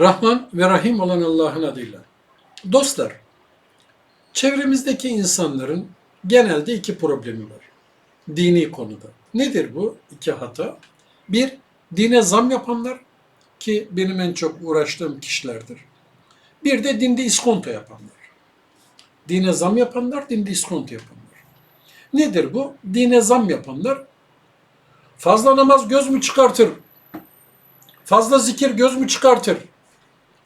Rahman ve Rahim olan Allah'ın adıyla. Dostlar, çevremizdeki insanların genelde iki problemi var. Dini konuda. Nedir bu iki hata? Bir, dine zam yapanlar ki benim en çok uğraştığım kişilerdir. Bir de dinde iskonto yapanlar. Dine zam yapanlar, dinde iskonto yapanlar. Nedir bu? Dine zam yapanlar fazla namaz göz mü çıkartır? Fazla zikir göz mü çıkartır?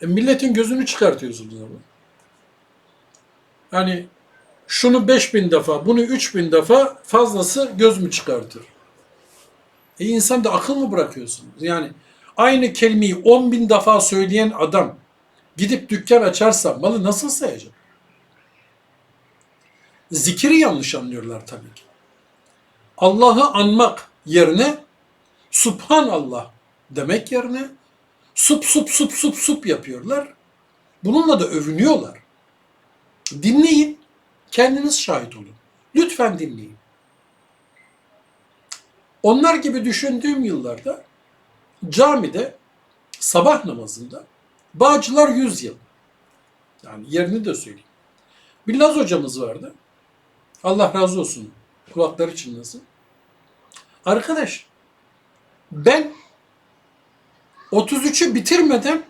E, milletin gözünü çıkartıyorsunuz ama. Hani şunu 5000 defa, bunu 3000 defa fazlası göz mü çıkartır? E insan da akıl mı bırakıyorsunuz? Yani aynı kelimeyi 10 bin defa söyleyen adam gidip dükkan açarsa malı nasıl sayacak? Zikiri yanlış anlıyorlar tabii ki. Allah'ı anmak yerine Subhanallah demek yerine sup sup sup sup sup yapıyorlar. Bununla da övünüyorlar. Dinleyin, kendiniz şahit olun. Lütfen dinleyin. Onlar gibi düşündüğüm yıllarda camide sabah namazında Bağcılar 100 yıl. Yani yerini de söyleyeyim. Bir Laz hocamız vardı. Allah razı olsun. Kulakları çınlasın. Arkadaş ben 33'ü bitirmeden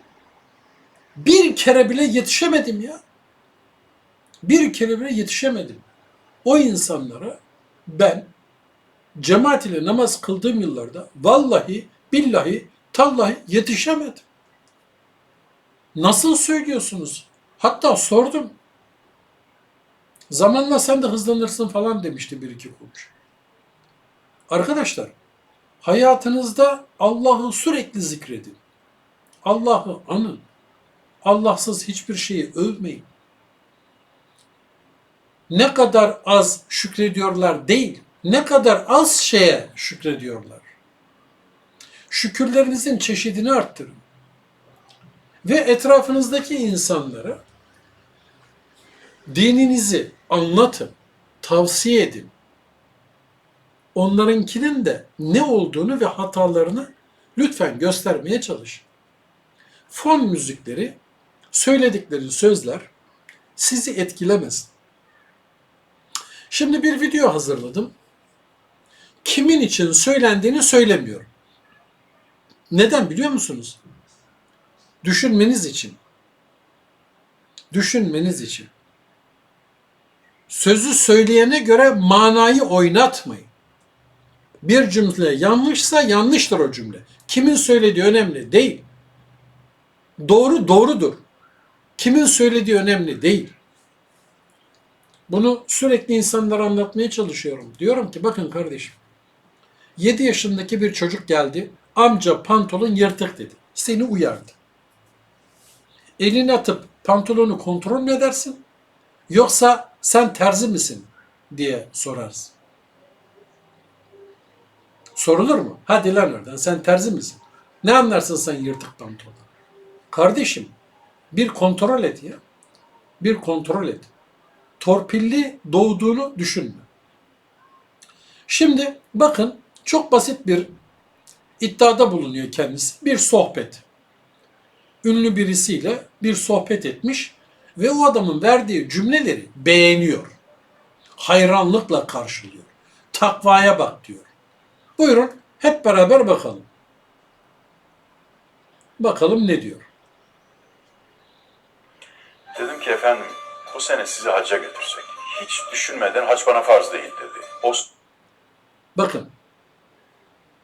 bir kere bile yetişemedim ya. Bir kere bile yetişemedim. O insanlara ben cemaat ile namaz kıldığım yıllarda vallahi billahi tallahi yetişemedim. Nasıl söylüyorsunuz? Hatta sordum. Zamanla sen de hızlanırsın falan demişti bir iki konuş. Arkadaşlar hayatınızda Allah'ı sürekli zikredin. Allah'ı anın. Allahsız hiçbir şeyi övmeyin. Ne kadar az şükrediyorlar değil, ne kadar az şeye şükrediyorlar. Şükürlerinizin çeşidini arttırın. Ve etrafınızdaki insanlara dininizi anlatın, tavsiye edin. Onlarınkinin de ne olduğunu ve hatalarını lütfen göstermeye çalışın. Fon müzikleri, söyledikleri sözler sizi etkilemesin. Şimdi bir video hazırladım. Kimin için söylendiğini söylemiyorum. Neden biliyor musunuz? Düşünmeniz için. Düşünmeniz için. Sözü söyleyene göre manayı oynatmayın. Bir cümle yanlışsa yanlıştır o cümle. Kimin söylediği önemli değil. Doğru doğrudur. Kimin söylediği önemli değil. Bunu sürekli insanlara anlatmaya çalışıyorum. Diyorum ki bakın kardeşim. 7 yaşındaki bir çocuk geldi. Amca pantolon yırtık dedi. Seni uyardı. Elini atıp pantolonu kontrol mü edersin? Yoksa sen terzi misin diye sorarsın. Sorulur mu? Hadi lan oradan sen terzi misin? Ne anlarsın sen yırtık pantolon? Kardeşim bir kontrol et ya. Bir kontrol et. Torpilli doğduğunu düşünme. Şimdi bakın çok basit bir iddiada bulunuyor kendisi. Bir sohbet. Ünlü birisiyle bir sohbet etmiş ve o adamın verdiği cümleleri beğeniyor. Hayranlıkla karşılıyor. Takvaya bak diyor. Buyurun hep beraber bakalım. Bakalım ne diyor. Dedim ki efendim bu sene sizi hacca götürsek. Hiç düşünmeden hac bana farz değil dedi. O Bakın.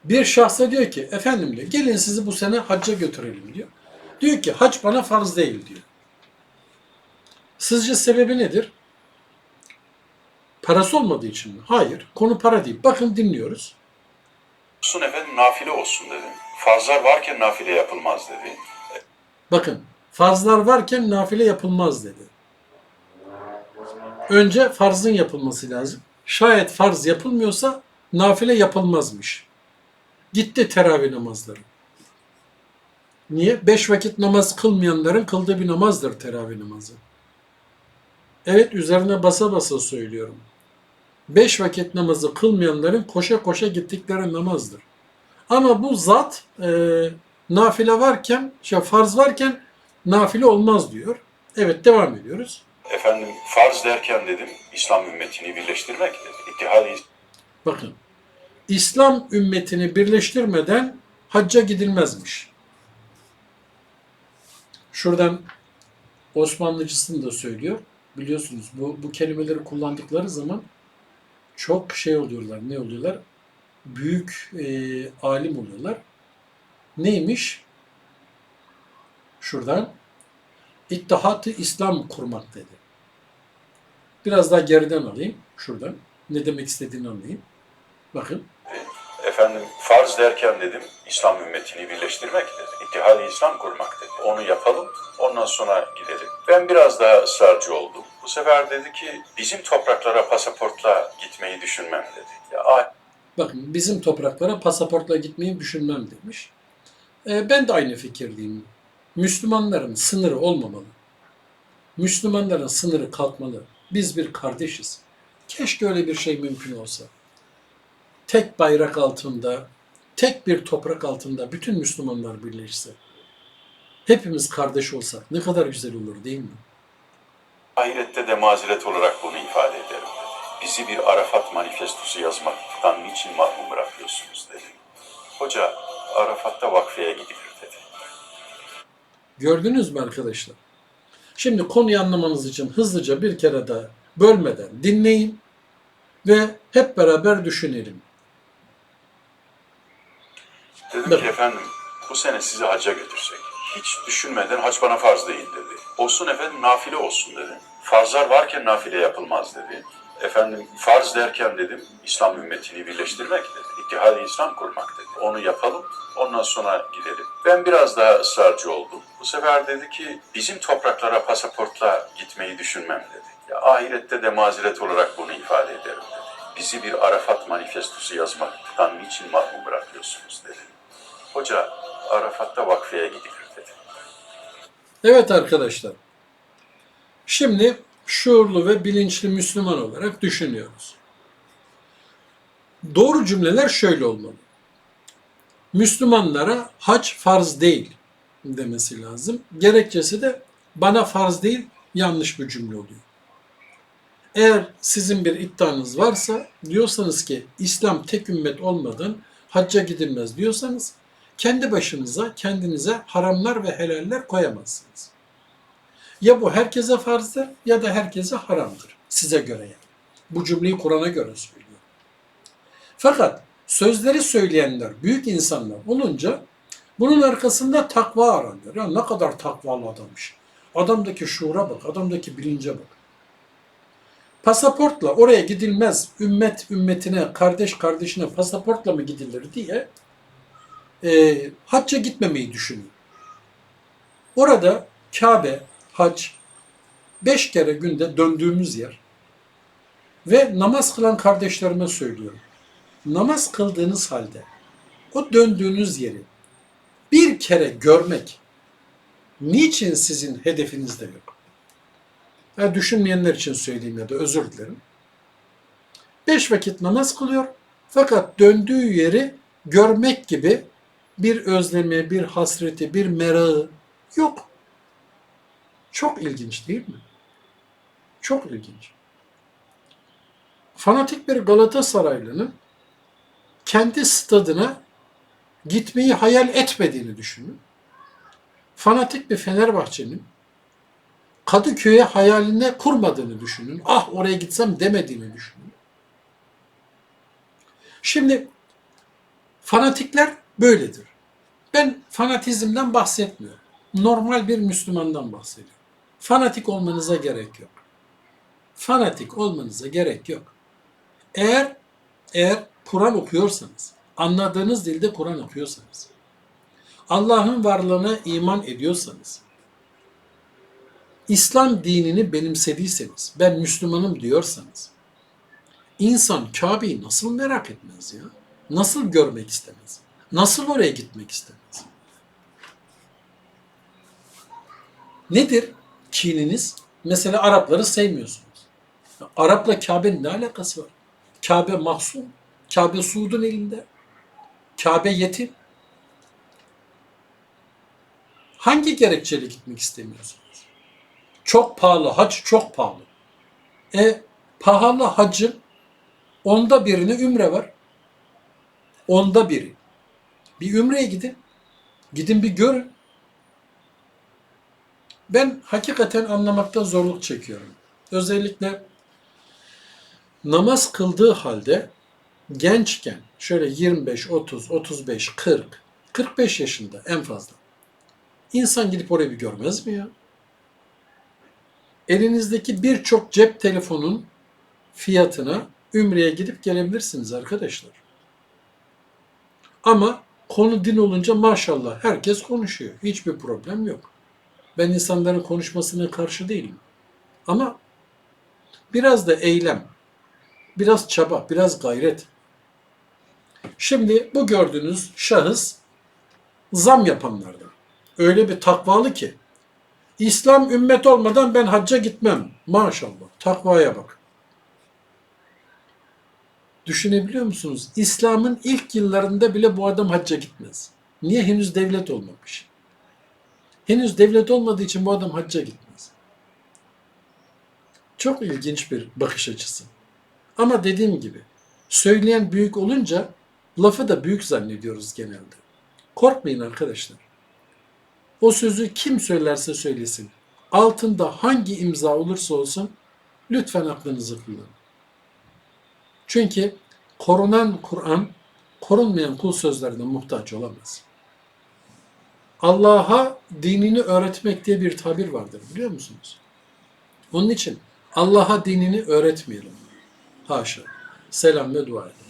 Bir şahsa diyor ki efendim diyor gelin sizi bu sene hacca götürelim diyor. Diyor ki hac bana farz değil diyor. Sizce sebebi nedir? Parası olmadığı için mi? Hayır. Konu para değil. Bakın dinliyoruz. Olsun efendim nafile olsun dedim. Farzlar varken nafile yapılmaz dedi. Bakın farzlar varken nafile yapılmaz dedi. Önce farzın yapılması lazım. Şayet farz yapılmıyorsa nafile yapılmazmış. Gitti teravih namazları. Niye? Beş vakit namaz kılmayanların kıldığı bir namazdır teravih namazı. Evet üzerine basa basa söylüyorum. Beş vakit namazı kılmayanların koşa koşa gittikleri namazdır. Ama bu zat e, nafile varken, şey, farz varken nafile olmaz diyor. Evet devam ediyoruz. Efendim farz derken dedim İslam ümmetini birleştirmek dedi. İttihad-ı Bakın İslam ümmetini birleştirmeden hacca gidilmezmiş. Şuradan Osmanlıcısını da söylüyor. Biliyorsunuz bu, bu kelimeleri kullandıkları zaman çok şey oluyorlar. Ne oluyorlar? Büyük e, alim oluyorlar. Neymiş? Şuradan İttihat-ı İslam kurmak dedi. Biraz daha geriden alayım. Şuradan. Ne demek istediğini anlayayım. Bakın. Efendim farz derken dedim İslam ümmetini birleştirmek dedi. İttihad-ı İslam kurmak dedi. Onu yapalım ondan sonra gidelim. Ben biraz daha ısrarcı oldum. Bu sefer dedi ki bizim topraklara pasaportla gitmeyi düşünmem dedi. Ya ah, Bakın bizim topraklara pasaportla gitmeyi düşünmem demiş. Ee, ben de aynı fikirdeyim. Müslümanların sınırı olmamalı. Müslümanların sınırı kalkmalı. Biz bir kardeşiz. Keşke öyle bir şey mümkün olsa. Tek bayrak altında, tek bir toprak altında bütün Müslümanlar birleşse. Hepimiz kardeş olsak ne kadar güzel olur değil mi? ahirette de mazeret olarak bunu ifade ederim. Bizi bir Arafat manifestosu yazmaktan niçin mahrum bırakıyorsunuz dedi. Hoca Arafat'ta vakfeye gidilir dedi. Gördünüz mü arkadaşlar? Şimdi konuyu anlamanız için hızlıca bir kere daha bölmeden dinleyin ve hep beraber düşünelim. Dedim Evet. ki efendim bu sene sizi hacca götürsek. Hiç düşünmeden hac bana farz değil dedi. Olsun efendim nafile olsun dedi. Farzlar varken nafile yapılmaz dedi. Efendim farz derken dedim İslam ümmetini birleştirmek dedi. İttihad-ı İslam kurmak dedi. Onu yapalım ondan sonra gidelim. Ben biraz daha ısrarcı oldum. Bu sefer dedi ki bizim topraklara pasaportla gitmeyi düşünmem dedi. Ya ahirette de mazeret olarak bunu ifade ederim dedi. Bizi bir Arafat manifestosu yazmaktan niçin mahrum bırakıyorsunuz dedi. Hoca Arafat'ta vakfeye gidilir dedi. Evet arkadaşlar. Şimdi şuurlu ve bilinçli Müslüman olarak düşünüyoruz. Doğru cümleler şöyle olmalı. Müslümanlara hac farz değil demesi lazım. Gerekçesi de bana farz değil yanlış bir cümle oluyor. Eğer sizin bir iddianız varsa diyorsanız ki İslam tek ümmet olmadan hacca gidilmez diyorsanız kendi başınıza kendinize haramlar ve helaller koyamazsınız. Ya bu herkese farzdır ya da herkese haramdır. Size göre yani. Bu cümleyi Kur'an'a göre söylüyor. Fakat sözleri söyleyenler, büyük insanlar olunca bunun arkasında takva aranıyor. Ya ne kadar takvalı adammış. Adamdaki şuura bak, adamdaki bilince bak. Pasaportla oraya gidilmez, ümmet ümmetine, kardeş kardeşine pasaportla mı gidilir diye e, hacca gitmemeyi düşünüyor. Orada Kabe, hac, beş kere günde döndüğümüz yer ve namaz kılan kardeşlerime söylüyorum. Namaz kıldığınız halde o döndüğünüz yeri bir kere görmek niçin sizin hedefinizde yok? Ya düşünmeyenler için söyleyeyim ya da özür dilerim. Beş vakit namaz kılıyor fakat döndüğü yeri görmek gibi bir özlemi, bir hasreti, bir merağı yok. Çok ilginç değil mi? Çok ilginç. Fanatik bir Galatasaraylı'nın kendi stadına gitmeyi hayal etmediğini düşünün. Fanatik bir Fenerbahçe'nin Kadıköy'e hayaline kurmadığını düşünün. Ah oraya gitsem demediğini düşünün. Şimdi fanatikler böyledir. Ben fanatizmden bahsetmiyorum. Normal bir Müslümandan bahsediyorum. Fanatik olmanıza gerek yok. Fanatik olmanıza gerek yok. Eğer eğer Kur'an okuyorsanız, anladığınız dilde Kur'an okuyorsanız, Allah'ın varlığına iman ediyorsanız, İslam dinini benimsediyseniz, ben Müslümanım diyorsanız, insan Kabe'yi nasıl merak etmez ya? Nasıl görmek istemez? Nasıl oraya gitmek istemez? Nedir kininiz? Mesela Arapları sevmiyorsunuz. Arap'la Kabe'nin ne alakası var? Kabe mahzun. Kabe Suud'un elinde. Kabe yetim. Hangi gerekçeyle gitmek istemiyorsunuz? Çok pahalı, hac çok pahalı. E pahalı hacın onda birini ümre var. Onda biri. Bir ümreye gidin. Gidin bir görün. Ben hakikaten anlamakta zorluk çekiyorum. Özellikle namaz kıldığı halde gençken şöyle 25, 30, 35, 40, 45 yaşında en fazla. İnsan gidip orayı bir görmez mi ya? Elinizdeki birçok cep telefonun fiyatına Ümre'ye gidip gelebilirsiniz arkadaşlar. Ama konu din olunca maşallah herkes konuşuyor. Hiçbir problem yok. Ben insanların konuşmasına karşı değilim. Ama biraz da eylem, biraz çaba, biraz gayret. Şimdi bu gördüğünüz şahıs zam yapanlardan. Öyle bir takvalı ki İslam ümmet olmadan ben hacca gitmem. Maşallah. Takvaya bak. Düşünebiliyor musunuz? İslam'ın ilk yıllarında bile bu adam hacca gitmez. Niye? Henüz devlet olmamış. Henüz devlet olmadığı için bu adam hacca gitmez. Çok ilginç bir bakış açısı. Ama dediğim gibi söyleyen büyük olunca lafı da büyük zannediyoruz genelde. Korkmayın arkadaşlar. O sözü kim söylerse söylesin. Altında hangi imza olursa olsun lütfen aklınızı kullanın. Çünkü korunan Kur'an korunmayan kul sözlerine muhtaç olamaz. Allah'a dinini öğretmek diye bir tabir vardır biliyor musunuz? Onun için Allah'a dinini öğretmeyelim. Haşa. Selam ve dua edin.